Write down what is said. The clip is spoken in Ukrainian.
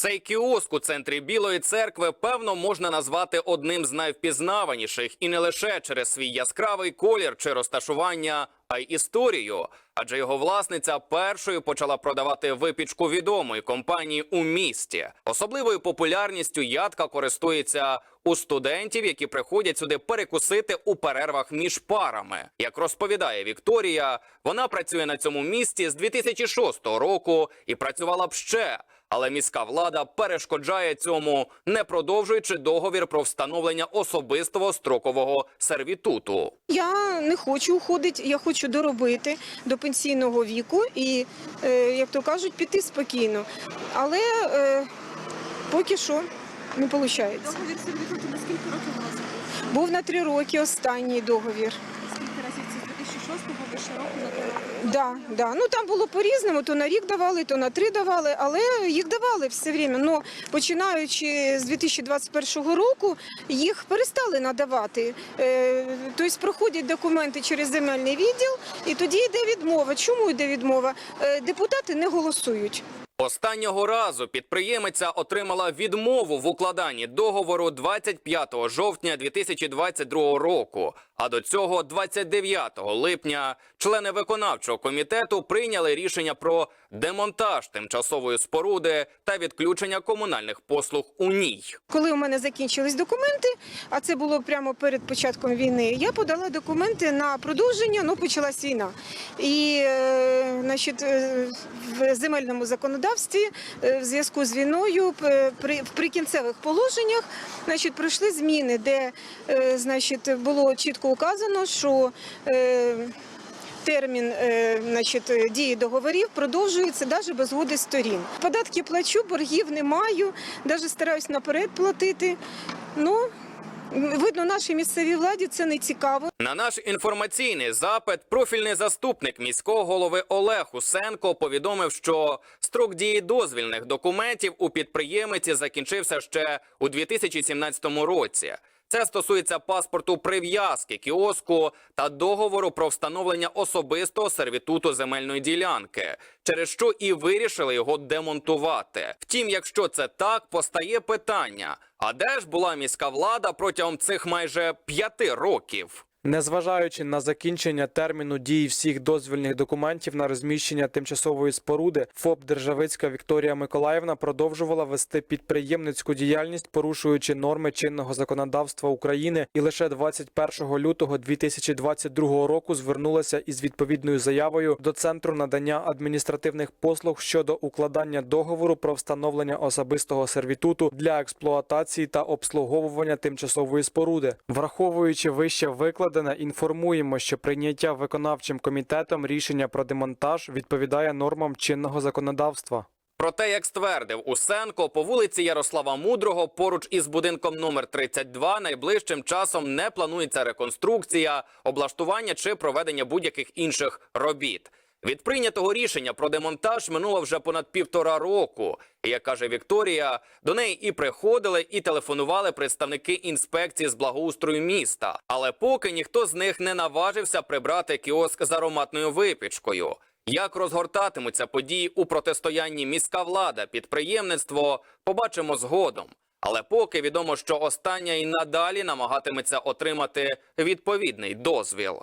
Цей кіоск у центрі Білої церкви певно можна назвати одним з найвпізнаваніших і не лише через свій яскравий колір чи розташування, а й історію. Адже його власниця першою почала продавати випічку відомої компанії у місті. Особливою популярністю ядка користується у студентів, які приходять сюди перекусити у перервах між парами. Як розповідає Вікторія, вона працює на цьому місці з 2006 року і працювала б ще. Але міська влада перешкоджає цьому, не продовжуючи договір про встановлення особистого строкового сервітуту. Я не хочу уходити, я хочу доробити до пенсійного віку і, е, як то кажуть, піти спокійно. Але е, поки що не виходить. Договір сервітуту на скільки років у був? Був на три роки останній договір. Скільки разів це з 2006 по більше року на? Да, да. Ну там було по-різному, то на рік давали, то на три давали, але їх давали все время. Ну, починаючи з 2021 року, їх перестали надавати. Е, тобто проходять документи через земельний відділ, і тоді йде відмова. Чому йде відмова? Е, депутати не голосують. Останнього разу підприємиця отримала відмову в укладанні договору 25 жовтня 2022 року. А до цього, 29 липня, члени виконавчого комітету прийняли рішення про демонтаж тимчасової споруди та відключення комунальних послуг у ній. Коли у мене закінчились документи, а це було прямо перед початком війни, я подала документи на продовження, ну почалась війна. І е, значить, е, в земельному законодавстві е, в зв'язку з війною в прикінцевих положеннях значить, пройшли зміни, де е, значить, було чітко указано, що термін значить, дії договорів продовжується навіть без згоди сторін. Податки плачу, боргів не маю, навіть стараюсь наперед платити. Ну, видно, нашій місцевій владі це не цікаво. На наш інформаційний запит профільний заступник міського голови Олег Усенко повідомив, що строк дії дозвільних документів у підприємиці закінчився ще у 2017 році. Це стосується паспорту прив'язки кіоску та договору про встановлення особистого сервітуту земельної ділянки, через що і вирішили його демонтувати. Втім, якщо це так, постає питання: а де ж була міська влада протягом цих майже п'яти років? Незважаючи на закінчення терміну дії всіх дозвільних документів на розміщення тимчасової споруди, ФОП Державицька Вікторія Миколаївна продовжувала вести підприємницьку діяльність, порушуючи норми чинного законодавства України, і лише 21 лютого 2022 року звернулася із відповідною заявою до центру надання адміністративних послуг щодо укладання договору про встановлення особистого сервітуту для експлуатації та обслуговування тимчасової споруди, враховуючи вище викладене, інформуємо, що прийняття виконавчим комітетом рішення про демонтаж відповідає нормам чинного законодавства. Проте, як ствердив Усенко, по вулиці Ярослава Мудрого поруч із будинком номер 32 найближчим часом не планується реконструкція, облаштування чи проведення будь-яких інших робіт. Від прийнятого рішення про демонтаж минуло вже понад півтора року. Як каже Вікторія, до неї і приходили, і телефонували представники інспекції з благоустрою міста. Але поки ніхто з них не наважився прибрати кіоск з ароматною випічкою. Як розгортатимуться події у протистоянні міська влада, підприємництво, побачимо згодом. Але поки відомо, що остання і надалі намагатиметься отримати відповідний дозвіл.